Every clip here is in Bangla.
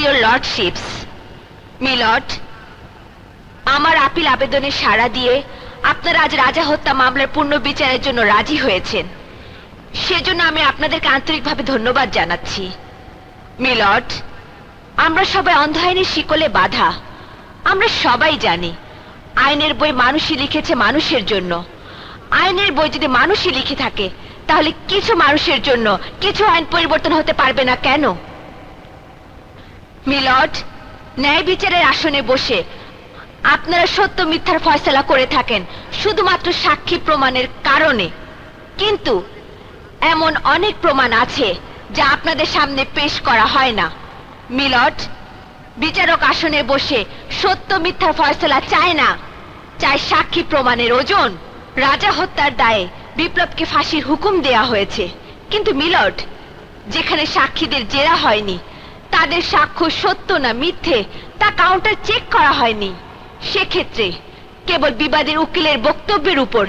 ইয়োর লর্ডশিপস মিলট আমার আপিল আবেদনে সাড়া দিয়ে আপনারা আজ রাজা হত্যা মামলার পূর্ণ বিচারের জন্য রাজি হয়েছেন। সেজন্য আমি আপনাদেরকে আন্তরিকভাবে ধন্যবাদ জানাচ্ছি। মিলট আমরা সবাই অন্ধ শিকলে বাধা। আমরা সবাই জানি, আইনের বই মানুষই লিখেছে মানুষের জন্য। আইনের বই যদি মানুষই লিখে থাকে, তাহলে কিছু মানুষের জন্য কিছু আইন পরিবর্তন হতে পারবে না কেন? মিলট ন্যায় বিচারের আসনে বসে আপনারা সত্য মিথ্যার ফয়সলা করে থাকেন, শুধুমাত্র সাক্ষী প্রমাণের কারণে। কিন্তু এমন অনেক প্রমাণ আছে যা আপনাদের সামনে পেশ করা হয় না। মিলট বিচারক আসনে বসে সত্য মিথ্যার ফয়সলা চায় না, চায় সাক্ষী প্রমাণের ওজন। রাজা হত্যার দায়ে বিপ্লবকে ফাঁসির হুকুম দেয়া হয়েছে। কিন্তু মিলট যেখানে সাক্ষীদের জেরা হয়নি তাদের সাক্ষ্য সত্য না মিথ্যে, তা কাউন্টার চেক করা হয়নি। সেক্ষেত্রে কেবল বিবাদের উকিলের বক্তব্যের উপর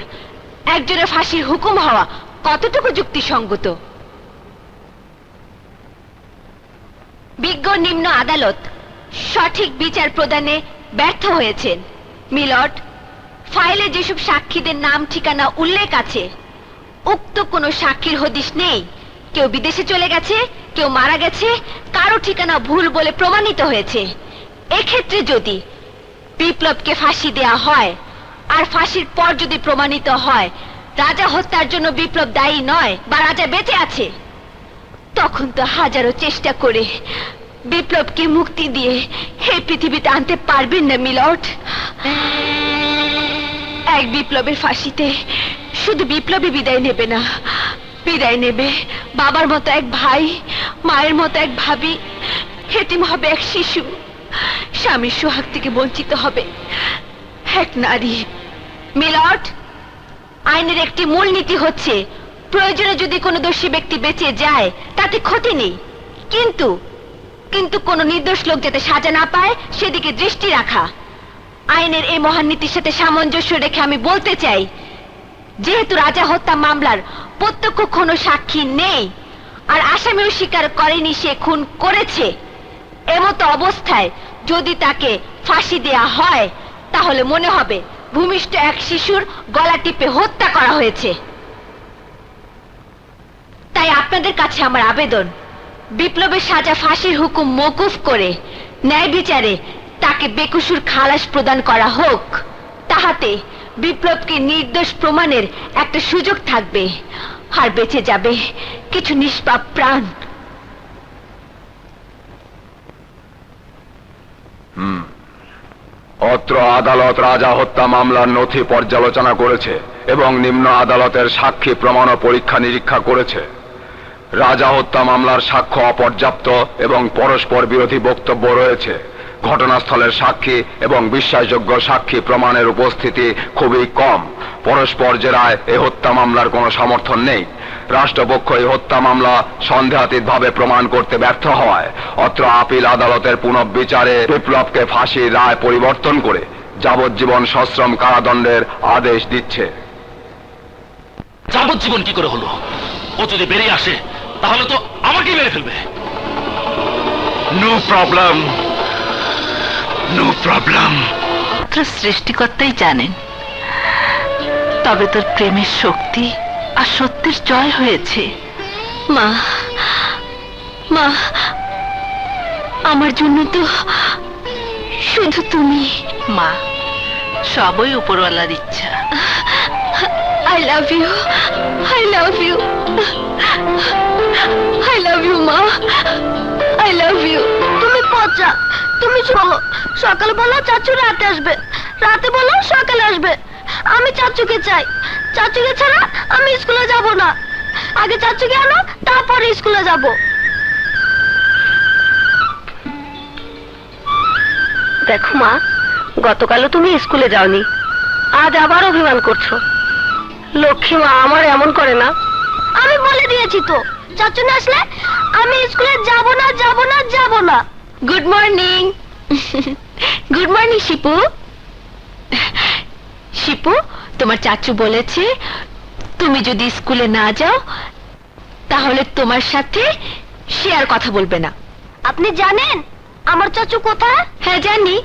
একজনের ফাঁসির হুকুম হওয়া কতটুকু যুক্তিসঙ্গত? বিজ্ঞ নিম্ন আদালত সঠিক বিচার প্রদানে ব্যর্থ হয়েছেন। মিলট ফাইলে যেসব সাক্ষীদের নাম, ঠিকানা, উল্লেখ আছে, উক্ত কোনো সাক্ষীর হদিশ নেই। কেউ বিদেশে চলে গেছে কেউ মারা গেছে, কারও ঠিকানা ভুল বলে প্রমাণিত হয়েছে। এক্ষেত্রে যদি বিপ্লবকে ফাঁসি দেয়া হয়, আর ফাঁসির পর যদি প্রমাণিত হয়, রাজা হত্যার জন্য বিপ্লব দায়ী নয় বা রাজা বেঁচে আছে, তখন তো হাজারো চেষ্টা করে বিপ্লবকে মুক্তি দিয়ে হে পৃথিবীতে আনতে পারবেন না মিলট এক বিপ্লবের ফাঁসিতে শুধু বিপ্লবী বিদায় নেবে না, বিদায় নেবে বাবার মতো এক ভাই মায়ের মতো এক ভাবি, হেতিম হবে এক শিশু। স্বামীর সোহাগ থেকে বঞ্চিত হবে। এক নারী। মিলট আইনের একটি মূলনীতি হচ্ছে, প্রয়োজনে যদি কোনো দোষী ব্যক্তি বেঁচে যায়, তাতে ক্ষতি নেই। কিন্তু কিন্তু কোনো নির্দোষ লোক যাতে সাজা না পায়, সেদিকে দৃষ্টি রাখা। আইনের এই মহান নীতির সাথে সামঞ্জস্য রেখে আমি বলতে চাই, যেহেতু রাজা হত্যা মামলার প্রত্যক্ষ কোনো সাক্ষী নেই আর আসামিও স্বীকার করেনি সে খুন করেছে। এমতো অবস্থায় যদি তাকে ফাঁসি দেয়া হয়, তাহলে মনে হবে ভূমিষ্ঠ এক শিশুর গলা টিপে হত্যা করা হয়েছে। তাই আপনাদের কাছে আমার আবেদন, বিপ্লবের সাজা ফাঁসির হুকুম মকুফ করে ন্যায় বিচারে তাকে বেকুসুর খালাস প্রদান করা হোক, তাহাতে বিপ্লবকে নির্দোষ প্রমাণের একটা সুযোগ থাকবে, আর বেঁচে যাবে কিছু নিষ্পাপ প্রাণ। অত্র আদালত রাজা হত্যা মামলার নথি পর্যালোচনা করেছে এবং নিম্ন আদালতের সাক্ষী প্রমাণ ও পরীক্ষা নিরীক্ষা করেছে। রাজা হত্যা মামলার সাক্ষ্য অপর্যাপ্ত এবং পরস্পর বিরোধী বক্তব্য রয়েছে। ঘটনাস্থলের সাক্ষী এবং বিশ্বাসযোগ্য সাক্ষী প্রমাণের উপস্থিতি খুবই কম। পরস্পর জেরায় এ হত্যা মামলার কোনো সমর্থন নেই। রাষ্ট্রপক্ষ এই হত্যা মামলা সন্দেহাতীতভাবে প্রমাণ করতে ব্যর্থ হওয়ায় অত্র আপিল আদালতের পুনঃবিচারে বিপ্লবকে ফাঁসির রায় পরিবর্তন করে যাবজ্জীবন সশ্রম কারাদণ্ডের আদেশ দিচ্ছে। যাবজ্জীবন কি করে হলো? ও যদি বেরিয়ে আসে তাহলে তো আমাকে মেরে ফেলবে। নো প্রবলেম নো প্রবলেম সৃষ্টিকর্তাই জানেন তবে তোর প্রেমের শক্তি আর সত্যের জয় হয়েছে। মা মা আমার জন্য তো শুধু তুমি। মা সবই উপরওয়ালার ইচ্ছা। I love you I love you I love you মা আই লাভ ইউ তুমি পচা তুমি চলো সকালবেলা চাচু রাতে আসবে। রাতে বলো সকালে আসবে। আমি চাচুকে চাই। চাচুকে ছাড়া আমি স্কুলে যাব না। আগে চাচুকে আনো, তারপরে স্কুলে যাব। দেখো মা, গতকালও তুমি স্কুলে যাওনি। আজ আবার অভিমান করছ। লক্ষ্মী মা আমার এমন করে না। আমি বলে দিয়েছি তো, চাচু না আসলে আমি স্কুলে যাব না যাব না যাব না। Good morning good morning Shipu Shipu তোমার চাচু বলেছে তুমি যদি স্কুলে না যাও তাহলে তোমার সাথে সে আর কথা বলবে না। আপনি জানেন আমার চাচু কোথায়? হ্যাঁ জানি।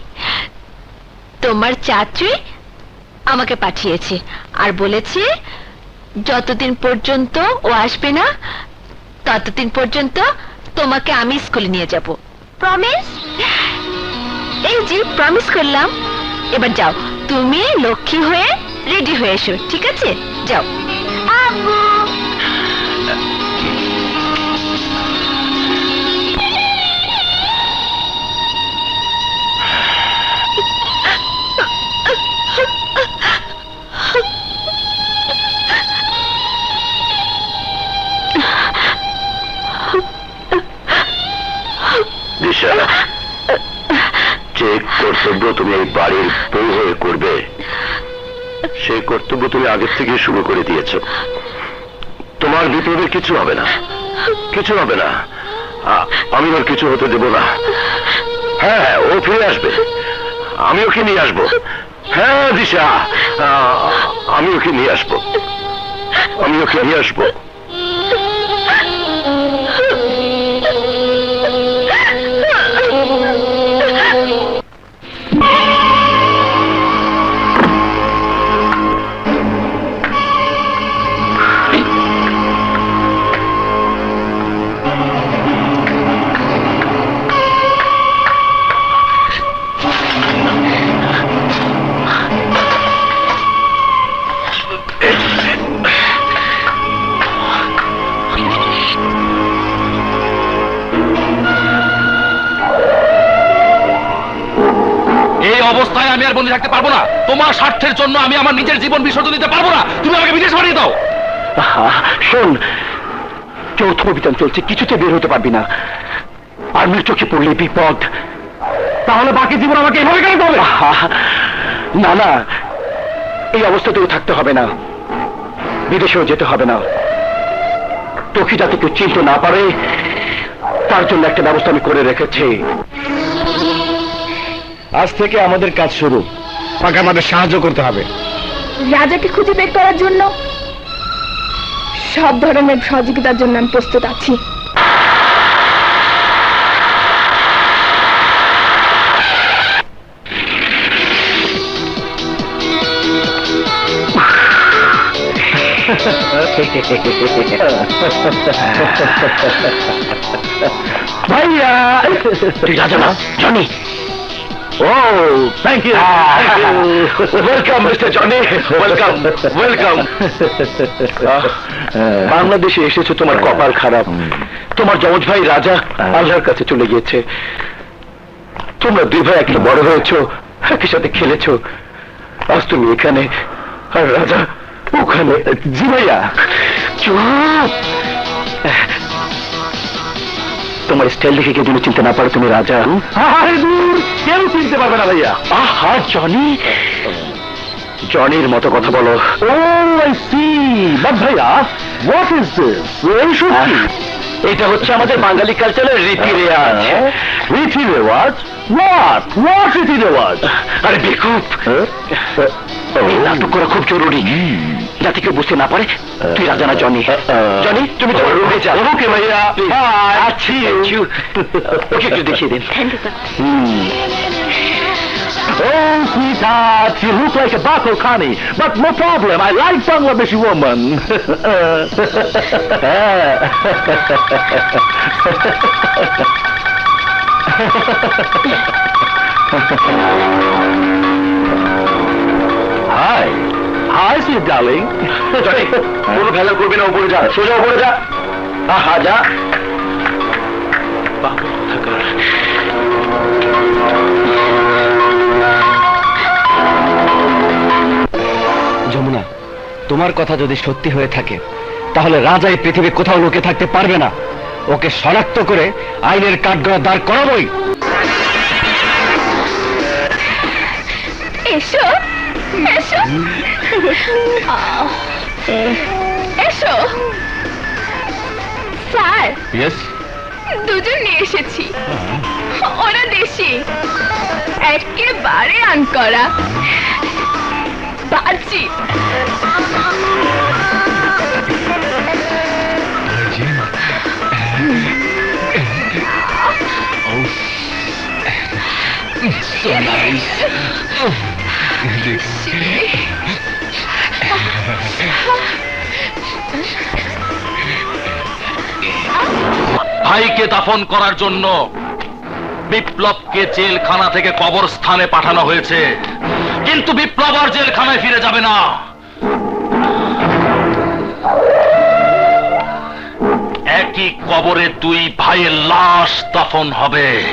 তোমার চাচুই আমাকে পাঠিয়েছে আর বলেছে যতদিন পর্যন্ত ও আসবে না ততদিন পর্যন্ত তোমাকে আমি স্কুলে নিয়ে যাব। প্রমিস এই যে প্রমিস করলাম। এবার যাও। তুমি লক্ষ্মী হয়ে রেডি হয়ে এসো ঠিক আছে? যাও। আব্বু দিশা যে কর্তব্য তুমি এই বাড়ির বউ সেই কর্তব্য তুমি আগের থেকে শুরু করে দিয়েছ। তোমার বিপদের কিছু হবে না। কিছু হবে না। আমি ওর কিছু হতে দেব না। হ্যাঁ হ্যাঁ, ও ফিরে আসবে। আমি ওকে নিয়ে আসব। হ্যাঁ দিশা। আমি ওকে নিয়ে আসব। আমি ওকে নিয়ে আসব। অবস্থায় আমি আর বন্দি থাকতে পারব না। তোমার স্বার্থের জন্য আমি আমার নিজের জীবন বিসর্জন দিতে পারব না। তুমি আমাকে বিদেশ পাঠিয়ে দাও। শোন চৌথ অভিযান চলছে, কিছুতে বের হতে পারবি না। আর্মির চোখে পড়লে বিপদ। তাহলে বাকি জীবন আমাকে এভাবে কেন হবে না না, এই অবস্থাতেও থাকতে হবে না। বিদেশেও যেতে হবে না। তোকে যাতে কেউ চিনতে না পারে, তার জন্য একটা ব্যবস্থা আমি করে রেখেছি। আজ থেকে আমাদের কাজ শুরু। তাকে আমাদের সাহায্য করতে হবে। রাজাকে খুঁজে বের করার জন্য সব ধরনের সহযোগিতার জন্য আমি প্রস্তুত আছি। ভাইয়া! তুই রাজা না Johnny. Oh thank you welcome mister Johnny welcome welcome বাংলাদেশে এসেছ তোমার কপাল খারাপ। তোমার যমজ ভাই রাজা আল্লাহর কাছে চলে গিয়েছে। তোমরা দুই ভাই একটা বড় হয়েছো একই সাথে খেলেছো। আজ তুমি এখানে আর রাজা ওখানে। জি ভাইয়া চুপ। তোমার স্টাইল দেখে কেউ যদি চিনতে না পারে তুমি রাজা? কেউ চিনতে পারবে না ভাইয়া? আহা জনি। জনির মতো কথা বলো। ও আই সি বাট ভাইয়া হোয়াট ইজ দিস এটা হচ্ছে আমাদের বাঙালি কালচারের রীতি রেওয়াজ। রীতি রেওয়াজ? হোয়াট হোয়াট রীতি রেওয়াজ? আরে বেকুব! এই নাটক করা খুব জরুরি। যাতে কেউ বুঝতে না পারে তুই রাজা না জনি জনি তুমি তোমার রুমে যাও ওকে ভাইয়া আছি ওকে একটু দেখিয়ে দিন Oh, sweetheart, you look like a Bakul Khani, but no problem, I like Bangladeshi woman. Hi. Hi, sweet darling. কোনো ভেলা করবি না উপরে যা। সোজা উপরে যা। আহা যা। যমুনা তোমার কথা যদি সত্যি হয়ে থাকে তাহলে রাজা এই পৃথিবী কোথাও লুকে থাকতে পারবে না। ওকে শনাক্ত করে আইনের কাঠগড়া দাঁড় করাবই। এসো। এসো। এসো। স্যার ইয়েস দুজন নিয়ে এসেছি। ওরা দেশি। একেবারে আনকরা। বাজি। ভাইকে দাফন করার জন্য বিপ্লবকে জেলখানা থেকে কবরস্থানে পাঠানো হয়েছে। কিন্তু বিপ্লব আর জেলখানায় ফিরে যাবে না। একই কবরে দুই ভাইয়ের লাশ দাফন হবে।